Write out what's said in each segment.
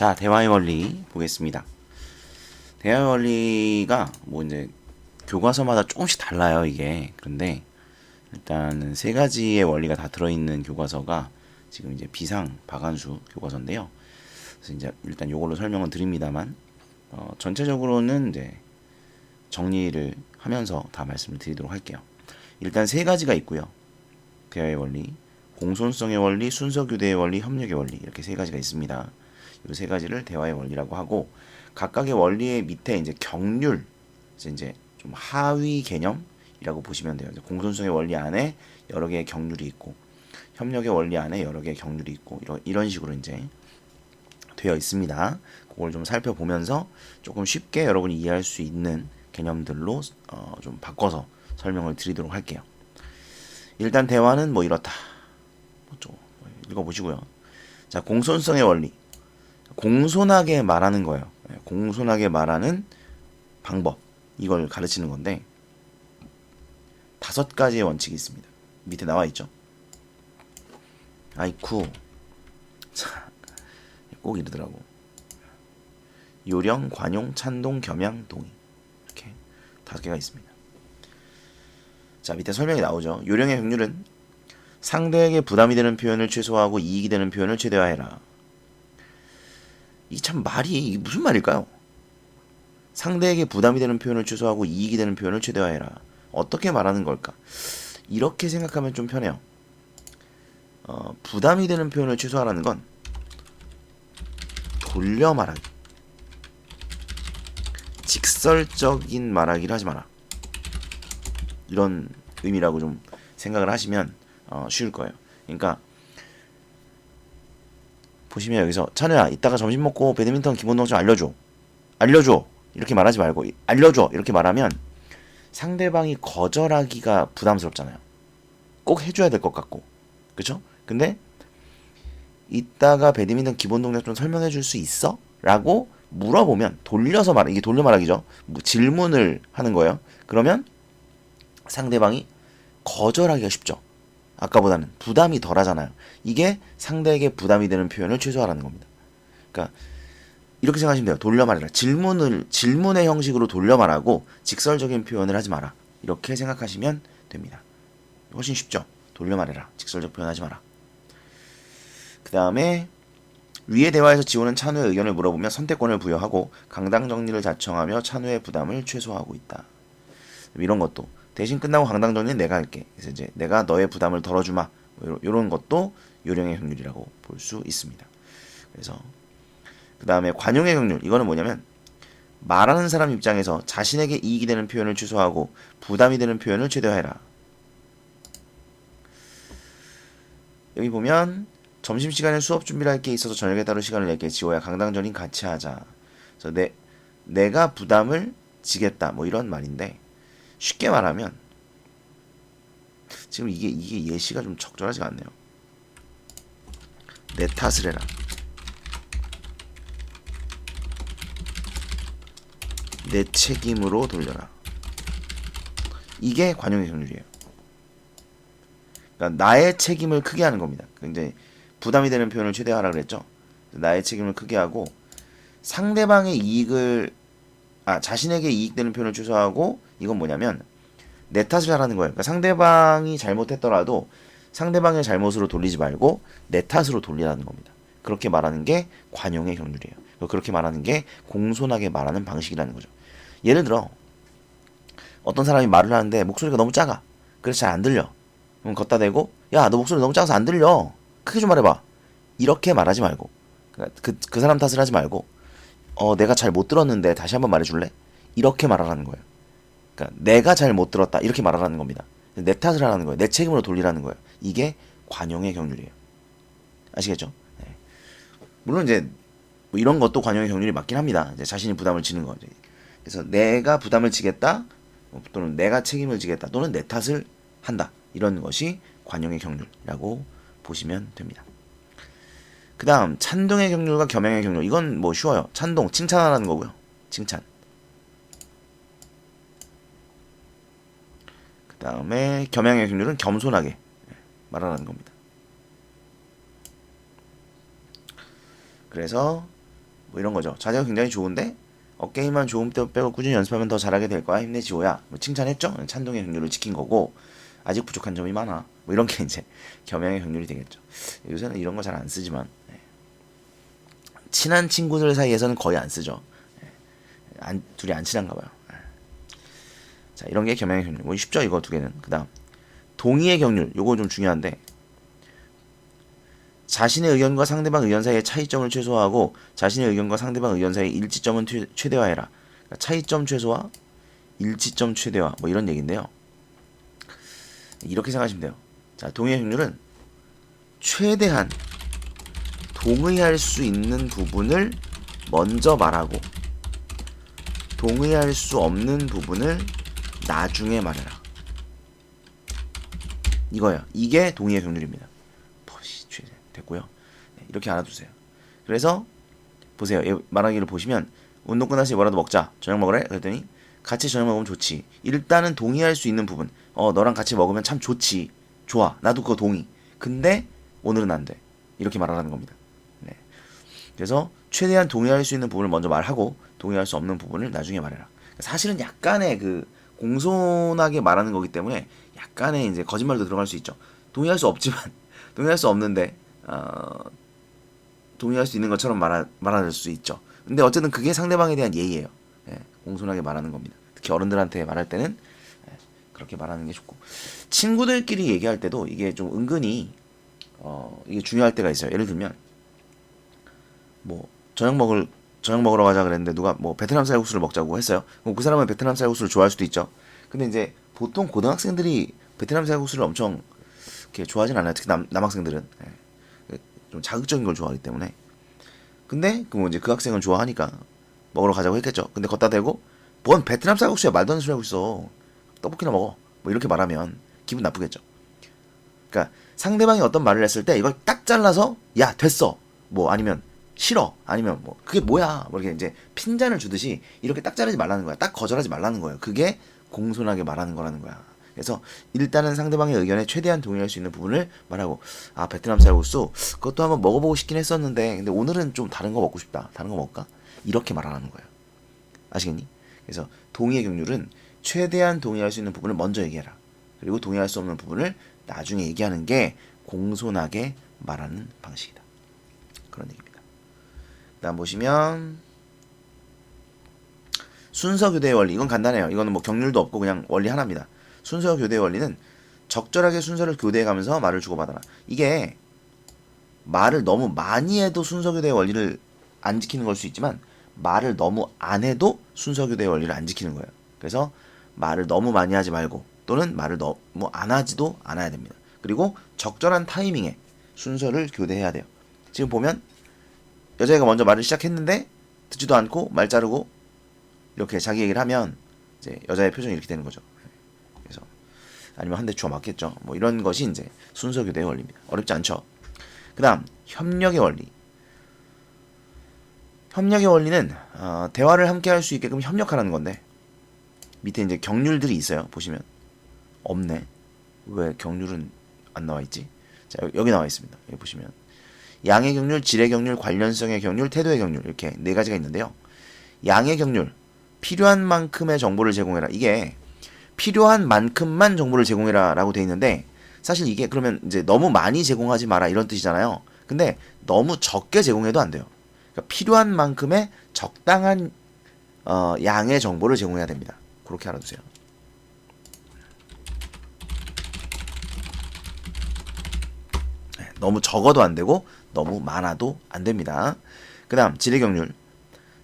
자, 대화의 원리 보겠습니다. 대화의 원리가 뭐 이제 교과서마다 조금씩 달라요, 이게. 그런데 일단은 세 가지의 원리가 다 들어있는 교과서가 지금 이제 비상 박한수 교과서인데요. 그래서 이제 일단 요걸로 설명을 드립니다만 어, 전체적으로는 이제 정리를 하면서 다 말씀을 드리도록 할게요. 일단 세 가지가 있고요. 대화의 원리, 공손성의 원리, 순서 교대의 원리, 협력의 원리 이렇게 세 가지가 있습니다. 이 세 가지를 대화의 원리라고 하고 각각의 원리의 밑에 이제 경률 이제 좀 하위 개념이라고 보시면 돼요. 공손성의 원리 안에 여러 개의 경률이 있고 협력의 원리 안에 여러 개의 경률이 있고 이런 이런 식으로 이제 되어 있습니다. 그걸 좀 살펴보면서 조금 쉽게 여러분이 이해할 수 있는 개념들로 어, 좀 바꿔서 설명을 드리도록 할게요. 일단 대화는 뭐 이렇다. 뭐좀 읽어보시고요. 자, 공손성의 원리. 공손하게 말하는 거예요. 네, 공손하게 말하는 방법. 이걸 가르치는 건데 다섯 가지의 원칙이 있습니다. 밑에 나와 있죠. 아이쿠. 자, 꼭 이러더라고. 요령, 관용, 찬동, 겸양, 동의. 이렇게 다섯 개가 있습니다. 자, 밑에 설명이 나오죠. 요령의 확률은 상대에게 부담이 되는 표현을 최소화하고 이익이 되는 표현을 최대화해라. 이 참 말이 무슨 말일까요? 상대에게 부담이 되는 표현을 최소화하고 이익이 되는 표현을 최대화해라. 어떻게 말하는 걸까? 이렇게 생각하면 좀 편해요. 어, 부담이 되는 표현을 최소화하라는 건 돌려 말하기. 직설적인 말하기를 하지 마라. 이런 의미라고 좀 생각을 하시면 어, 쉬울 거예요. 그러니까 보시면 여기서 찬우야 이따가 점심 먹고 배드민턴 기본 동작 알려줘. 알려줘. 이렇게 말하지 말고 알려줘. 이렇게 말하면 상대방이 거절하기가 부담스럽잖아요. 꼭 해줘야 될 것 같고. 그쵸? 근데 이따가 배드민턴 기본 동작 좀 설명해 줄 수 있어? 라고 물어보면 돌려서 말 이게 돌려 말하기죠. 뭐 질문을 하는 거예요. 그러면 상대방이 거절하기가 쉽죠. 아까보다는 부담이 덜 하잖아요. 이게 상대에게 부담이 되는 표현을 최소화하는 겁니다. 그러니까 이렇게 생각하시면 돼요. 돌려 말해라. 질문을 질문의 형식으로 돌려 말하고 직설적인 표현을 하지 마라. 이렇게 생각하시면 됩니다. 훨씬 쉽죠. 돌려 말해라. 직설적 표현하지 마라. 그 다음에 위의 대화에서 지호는 찬우의 의견을 물어보며 선택권을 부여하고 강당 정리를 자청하며 찬우의 부담을 최소화하고 있다. 이런 것도 대신 끝나고 강당 정리는 내가 할게. 그래서 이제 내가 너의 부담을 덜어주마. 뭐 이런 것도 요령의 확률이라고 볼 수 있습니다. 그래서 그 다음에 관용의 확률 이거는 뭐냐면 말하는 사람 입장에서 자신에게 이익이 되는 표현을 최소화하고 부담이 되는 표현을 최대화해라. 여기 보면 점심시간에 수업 준비를 할 게 있어서 저녁에 따로 시간을 낼게 지호야 강당 전인 같이 하자. 그래서 내 내가 부담을 지겠다 뭐 이런 말인데 쉽게 말하면 지금 이게 이게 예시가 좀 적절하지가 않네요. 내 탓을 해라. 내 책임으로 돌려라. 이게 관용의 경률이에요. 그러니까 나의 책임을 크게 하는 겁니다. 굉장히 부담이 되는 표현을 최대화하라 그랬죠. 나의 책임을 크게 하고 상대방의 이익을 아 자신에게 이익되는 표현을 최소화하고 이건 뭐냐면 내 탓을 하라는 거예요. 그러니까 상대방이 잘못했더라도 상대방의 잘못으로 돌리지 말고 내 탓으로 돌리라는 겁니다. 그렇게 말하는 게 관용의 경률이에요. 그렇게 말하는 게 공손하게 말하는 방식이라는 거죠. 예를 들어 어떤 사람이 말을 하는데 목소리가 너무 작아. 그래서 잘 안 들려. 그럼 걷다 대고 야 너 목소리 너무 작아서 안 들려. 크게 좀 말해봐. 이렇게 말하지 말고 그러니까 그, 그 사람 탓을 하지 말고 어 내가 잘 못 들었는데 다시 한번 말해줄래? 이렇게 말하라는 거예요. 그러니까 내가 잘 못 들었다 이렇게 말하라는 겁니다. 내 탓을 하라는 거예요. 내 책임으로 돌리라는 거예요. 이게 관용의 경률이에요. 아시겠죠? 네. 물론 이제 뭐 이런 것도 관용의 경률이 맞긴 합니다. 자신이 부담을 지는 거죠. 그래서 내가 부담을 지겠다 뭐 또는 내가 책임을 지겠다 또는 내 탓을 한다 이런 것이 관용의 경률이라고 보시면 됩니다. 그 다음 찬동의 경률과 겸양의 경률 이건 뭐 쉬워요. 찬동 칭찬하라는 거고요. 칭찬. 다음에 겸양의 경률은 겸손하게 말하라는 겁니다. 그래서 뭐 이런 거죠. 자세가 굉장히 좋은데 어깨힘만 좋은 때 빼고 꾸준히 연습하면 더 잘하게 될 거야. 힘내 지호야. 뭐 칭찬했죠. 찬동의 경률을 지킨 거고 아직 부족한 점이 많아. 뭐 이런 게 이제 겸양의 경률이 되겠죠. 요새는 이런 거 잘 안 쓰지만 네. 친한 친구들 사이에서는 거의 안 쓰죠. 네. 안, 둘이 안 친한가 봐요. 네. 자 이런 게 겸양의 경률. 뭐 쉽죠 이거 두 개는. 그 다음 동의의 경률. 요거 좀 중요한데 자신의 의견과 상대방 의견 사이의 차이점을 최소화하고 자신의 의견과 상대방 의견 사이의 일치점은 최- 최대화해라. 그러니까 차이점 최소화, 일치점 최대화 뭐 이런 얘기인데요. 이렇게 생각하시면 돼요. 자, 동의의 확률은 최대한 동의할 수 있는 부분을 먼저 말하고 동의할 수 없는 부분을 나중에 말해라. 이거예요. 이게 동의의 확률입니다. 포시 최대 됐고요. 네, 이렇게 알아두세요. 그래서 보세요. 얘 말하기를 보시면 운동 끝나서 뭐라도 먹자. 저녁 먹으래? 그랬더니 같이 저녁 먹으면 좋지. 일단은 동의할 수 있는 부분. 어 너랑 같이 먹으면 참 좋지. 좋아. 나도 그거 동의. 근데 오늘은 안 돼. 이렇게 말하라는 겁니다. 네. 그래서 최대한 동의할 수 있는 부분을 먼저 말하고 동의할 수 없는 부분을 나중에 말해라. 사실은 약간의 그 공손하게 말하는 거기 때문에 약간의 이제 거짓말도 들어갈 수 있죠. 동의할 수 없지만 동의할 수 없는데 어, 동의할 수 있는 것처럼 말하, 말할 수 있죠. 근데 어쨌든 그게 상대방에 대한 예의예요. 예, 공손하게 말하는 겁니다. 특히 어른들한테 말할 때는 예, 그렇게 말하는 게 좋고 친구들끼리 얘기할 때도 이게 좀 은근히 어, 이게 중요할 때가 있어요. 예를 들면 뭐 저녁 먹을 저녁 먹으러 가자 그랬는데 누가 뭐 베트남 쌀국수를 먹자고 했어요. 그 사람은 베트남 쌀국수를 좋아할 수도 있죠. 근데 이제 보통 고등학생들이 베트남 쌀국수를 엄청 이렇게 좋아하진 않아요. 특히 남, 남학생들은 예. 좀 자극적인 걸 좋아하기 때문에. 근데 그 뭐 이제 그 학생은 좋아하니까 먹으러 가자고 했겠죠. 근데 걷다 대고 뭔 베트남 쌀국수야 말도 안 되는 소리 하고 있어. 떡볶이나 먹어. 뭐 이렇게 말하면 기분 나쁘겠죠. 그러니까 상대방이 어떤 말을 했을 때 이걸 딱 잘라서 야 됐어. 뭐 아니면 싫어. 아니면 뭐 그게 뭐야. 뭐 이렇게 이제 핀잔을 주듯이 이렇게 딱 자르지 말라는 거야. 딱 거절하지 말라는 거예요. 그게 공손하게 말하는 거라는 거야. 그래서 일단은 상대방의 의견에 최대한 동의할 수 있는 부분을 말하고 아 베트남 쌀국수 그것도 한번 먹어보고 싶긴 했었는데 근데 오늘은 좀 다른 거 먹고 싶다. 다른 거 먹을까? 이렇게 말하는 거예요. 아시겠니? 그래서 동의의 경률은 최대한 동의할 수 있는 부분을 먼저 얘기해라. 그리고 동의할 수 없는 부분을 나중에 얘기하는 게 공손하게 말하는 방식이다. 그런 얘기입니다. 다음 보시면 순서 교대의 원리 이건 간단해요. 이거는 뭐 경률도 없고 그냥 원리 하나입니다. 순서 교대의 원리는 적절하게 순서를 교대해 가면서 말을 주고받아라. 이게 말을 너무 많이 해도 순서 교대의 원리를 안 지키는 걸 수 있지만 말을 너무 안 해도 순서 교대의 원리를 안 지키는 거예요. 그래서 말을 너무 많이 하지 말고 또는 말을 너무 안 하지도 않아야 됩니다. 그리고 적절한 타이밍에 순서를 교대해야 돼요. 지금 보면 여자애가 먼저 말을 시작했는데 듣지도 않고 말 자르고 이렇게 자기 얘기를 하면 이제 여자의 표정이 이렇게 되는 거죠. 그래서 아니면 한 대 주워 맞겠죠. 뭐 이런 것이 이제 순서 교대의 원리입니다. 어렵지 않죠. 그다음 협력의 원리. 협력의 원리는 어, 대화를 함께 할 수 있게끔 협력하라는 건데 밑에 이제 경률들이 있어요. 보시면 없네. 왜 경률은 안 나와 있지? 자 여기 나와 있습니다. 여기 보시면 양의 경률, 질의 경률, 관련성의 경률, 태도의 경률 이렇게 네 가지가 있는데요. 양의 경률 필요한 만큼의 정보를 제공해라. 이게 필요한 만큼만 정보를 제공해라라고 돼 있는데 사실 이게 그러면 이제 너무 많이 제공하지 마라 이런 뜻이잖아요. 근데 너무 적게 제공해도 안 돼요. 그러니까 필요한 만큼의 적당한 어, 양의 정보를 제공해야 됩니다. 그렇게 알아두세요. 네, 너무 적어도 안 되고 너무 많아도 안 됩니다. 그 다음 질의 경률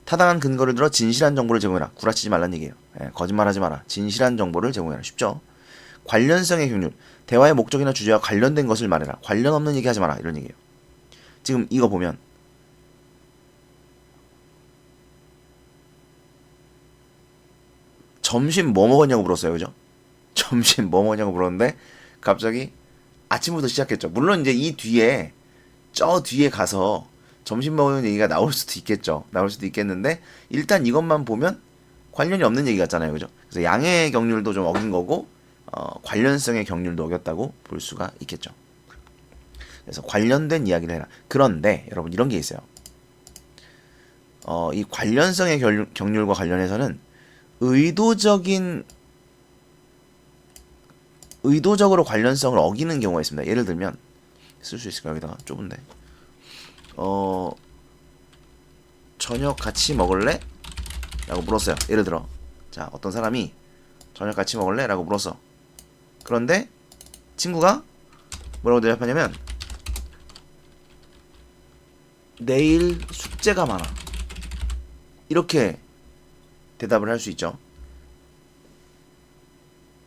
타당한 근거를 들어 진실한 정보를 제공해라. 구라치지 말란 얘기예요. 예, 거짓말하지 마라. 진실한 정보를 제공해라. 쉽죠? 관련성의 경률 대화의 목적이나 주제와 관련된 것을 말해라. 관련 없는 얘기 하지 마라. 이런 얘기예요. 지금 이거 보면 점심 뭐 먹었냐고 물었어요. 그죠? 점심 뭐 먹었냐고 물었는데 갑자기 아침부터 시작했죠. 물론 이제 이 뒤에 저 뒤에 가서 점심 먹는 얘기가 나올 수도 있겠죠. 나올 수도 있겠는데 일단 이것만 보면 관련이 없는 얘기 같잖아요. 그죠? 그래서 양의 경률도 좀 어긴 거고 어, 관련성의 경률도 어겼다고 볼 수가 있겠죠. 그래서 관련된 이야기를 해라. 그런데 여러분 이런 게 있어요. 어, 이 관련성의 결- 경률과 관련해서는 의도적인 의도적으로 관련성을 어기는 경우가 있습니다. 예를 들면 쓸 수 있을까 여기다가 좁은데 어 저녁 같이 먹을래? 라고 물었어요. 예를 들어 자 어떤 사람이 저녁 같이 먹을래? 라고 물었어. 그런데 친구가 뭐라고 대답하냐면 내일 숙제가 많아. 이렇게 대답을 할 수 있죠.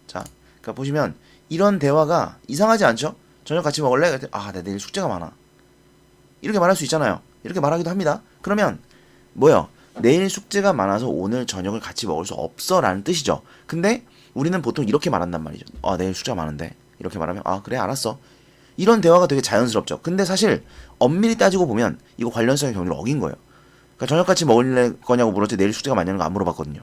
자, 그러니까 보시면 이런 대화가 이상하지 않죠? 저녁 같이 먹을래? 아, 나 내일 숙제가 많아. 이렇게 말할 수 있잖아요. 이렇게 말하기도 합니다. 그러면 뭐요? 내일 숙제가 많아서 오늘 저녁을 같이 먹을 수 없어라는 뜻이죠. 근데 우리는 보통 이렇게 말한단 말이죠. 아, 내일 숙제가 많은데. 이렇게 말하면 아, 그래, 알았어. 이런 대화가 되게 자연스럽죠. 근데 사실 엄밀히 따지고 보면 이거 관련성의 경우를 어긴 거예요. 그러니까 저녁 같이 먹을 거냐고 물었지 내일 숙제가 많냐는 거 안 물어봤거든요.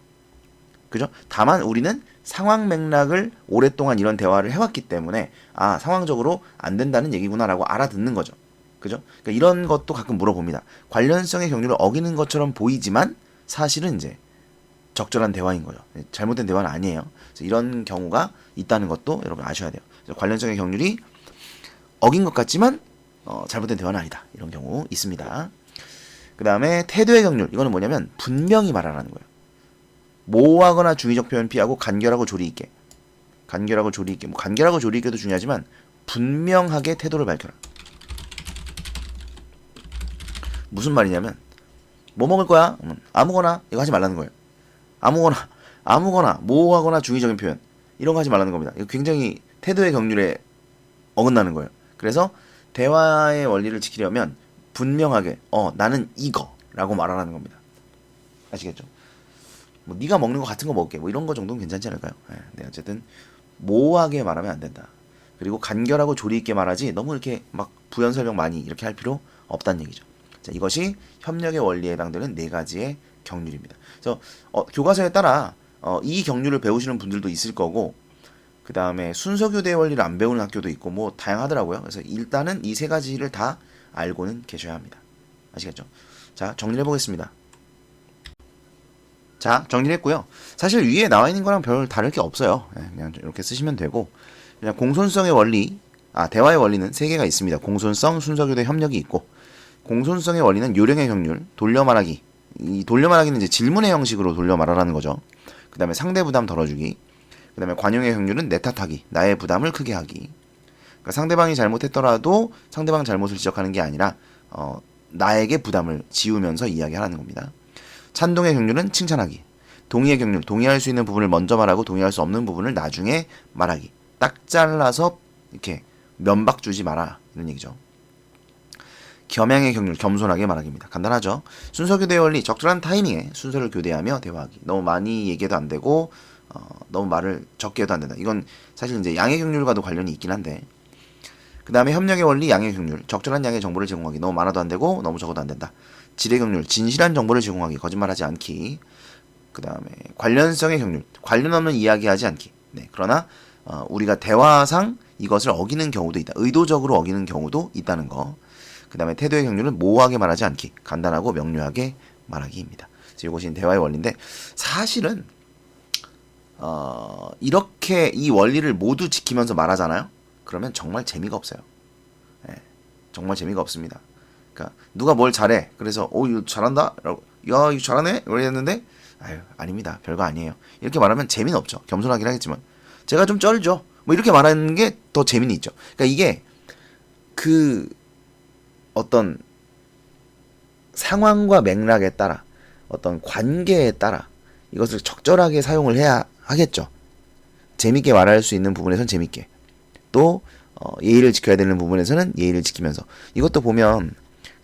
그죠? 다만 우리는 상황 맥락을 오랫동안 이런 대화를 해왔기 때문에 아 상황적으로 안 된다는 얘기구나라고 알아듣는 거죠. 그죠? 그러니까 이런 것도 가끔 물어봅니다. 관련성의 경륜을 어기는 것처럼 보이지만 사실은 이제 적절한 대화인 거죠. 잘못된 대화는 아니에요. 이런 경우가 있다는 것도 여러분 아셔야 돼요. 관련성의 경륜이 어긴 것 같지만 어, 잘못된 대화는 아니다. 이런 경우 있습니다. 그 다음에 태도의 경륜 이거는 뭐냐면 분명히 말하라는 거예요. 모호하거나 중의적 표현 피하고 간결하고 조리 있게 간결하고 조리 있게 뭐 간결하고 조리 있게도 중요하지만 분명하게 태도를 밝혀라. 무슨 말이냐면 뭐 먹을 거야? 음, 아무거나 이거 하지 말라는 거예요. 아무거나 아무거나 모호하거나 중의적인 표현 이런 거 하지 말라는 겁니다. 이거 굉장히 태도의 경륜에 어긋나는 거예요. 그래서 대화의 원리를 지키려면 분명하게 어 나는 이거라고 말하라는 겁니다. 아시겠죠? 뭐 네가 먹는 거 같은 거 먹을게 뭐 이런 거 정도는 괜찮지 않을까요? 네, 네, 어쨌든 모호하게 말하면 안 된다. 그리고 간결하고 조리 있게 말하지 너무 이렇게 막 부연 설명 많이 이렇게 할 필요 없다는 얘기죠. 자, 이것이 협력의 원리에 해당되는 네 가지의 경륜입니다. 그래서 어, 교과서에 따라 어, 이 경륜을 배우시는 분들도 있을 거고 그 다음에 순서 교대 원리를 안 배우는 학교도 있고 뭐 다양하더라고요. 그래서 일단은 이 세 가지를 다 알고는 계셔야 합니다. 아시겠죠? 자 정리해 보겠습니다. 자 정리했고요. 사실 위에 나와 있는 거랑 별 다를 게 없어요. 예, 그냥 이렇게 쓰시면 되고 그냥 공손성의 원리, 아 대화의 원리는 세 개가 있습니다. 공손성, 순서교대, 협력이 있고 공손성의 원리는 요령의 경률, 돌려 말하기. 이 돌려 말하기는 이제 질문의 형식으로 돌려 말하라는 거죠. 그 다음에 상대 부담 덜어주기. 그 다음에 관용의 경률은 내 탓하기. 나의 부담을 크게 하기. 그러니까 상대방이 잘못했더라도 상대방 잘못을 지적하는 게 아니라 어, 나에게 부담을 지우면서 이야기하라는 겁니다. 찬동의 경률은 칭찬하기. 동의의 경률, 동의할 수 있는 부분을 먼저 말하고 동의할 수 없는 부분을 나중에 말하기. 딱 잘라서 이렇게 면박 주지 마라. 이런 얘기죠. 겸양의 경륜, 겸손하게 말하기입니다. 간단하죠. 순서 교대 원리, 적절한 타이밍에 순서를 교대하며 대화하기. 너무 많이 얘기해도 안 되고, 어, 너무 말을 적게 해도 안 된다. 이건 사실 이제 양의 경륜과도 관련이 있긴 한데, 그 다음에 협력의 원리, 양의 경륜, 적절한 양의 정보를 제공하기. 너무 많아도 안 되고, 너무 적어도 안 된다. 질의 경륜, 진실한 정보를 제공하기. 거짓말하지 않기. 그 다음에 관련성의 경륜, 관련 없는 이야기하지 않기. 네, 그러나 어, 우리가 대화상 이것을 어기는 경우도 있다. 의도적으로 어기는 경우도 있다는 거. 그 다음에 태도의 경륜은 모호하게 말하지 않기, 간단하고 명료하게 말하기입니다. 그래서 이것이 대화의 원리인데 사실은 어, 이렇게 이 원리를 모두 지키면서 말하잖아요. 그러면 정말 재미가 없어요. 예, 정말 재미가 없습니다. 그러니까 누가 뭘 잘해, 그래서 오 이거 잘한다, 라고 야 이거 잘하네, 이랬는데 아유 아닙니다, 별거 아니에요. 이렇게 말하면 재미는 없죠. 겸손하긴 하겠지만 제가 좀 쩔죠. 뭐 이렇게 말하는 게 더 재미는 있죠. 그러니까 이게 그 어떤 상황과 맥락에 따라 어떤 관계에 따라 이것을 적절하게 사용을 해야 하겠죠. 재밌게 말할 수 있는 부분에선 재밌게 또 어, 예의를 지켜야 되는 부분에서는 예의를 지키면서 이것도 보면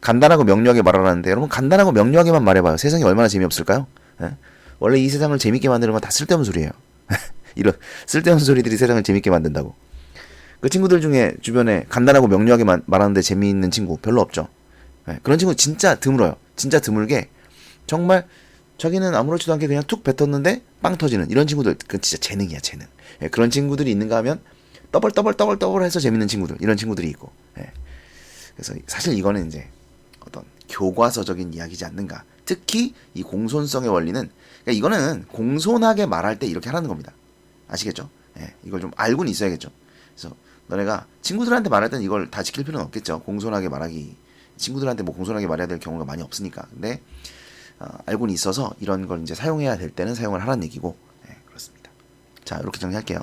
간단하고 명료하게 말하라는데 여러분 간단하고 명료하게만 말해봐요. 세상이 얼마나 재미없을까요? 예? 원래 이 세상을 재밌게 만드는 건 다 쓸데없는 소리예요. 이런 쓸데없는 소리들이 세상을 재밌게 만든다고. 그 친구들 중에 주변에 간단하고 명료하게 만- 말하는데 재미있는 친구 별로 없죠. 예, 그런 친구 진짜 드물어요. 진짜 드물게 정말 자기는 아무렇지도 않게 그냥 툭 뱉었는데 빵 터지는 이런 친구들 그 진짜 재능이야 재능. 예, 그런 친구들이 있는가 하면 더블 더블 더블 더블 해서 재밌는 친구들 이런 친구들이 있고. 예. 그래서 사실 이거는 이제 교과서적인 이야기지 않는가. 특히 이 공손성의 원리는 그러니까 이거는 공손하게 말할 때 이렇게 하라는 겁니다. 아시겠죠? 예, 이걸 좀 알고는 있어야겠죠. 그래서 너네가 친구들한테 말할 때는 이걸 다 지킬 필요는 없겠죠. 공손하게 말하기 친구들한테 뭐 공손하게 말해야 될 경우가 많이 없으니까. 근데 어, 알고는 있어서 이런 걸 이제 사용해야 될 때는 사용을 하라는 얘기고 예, 그렇습니다. 자 이렇게 정리할게요.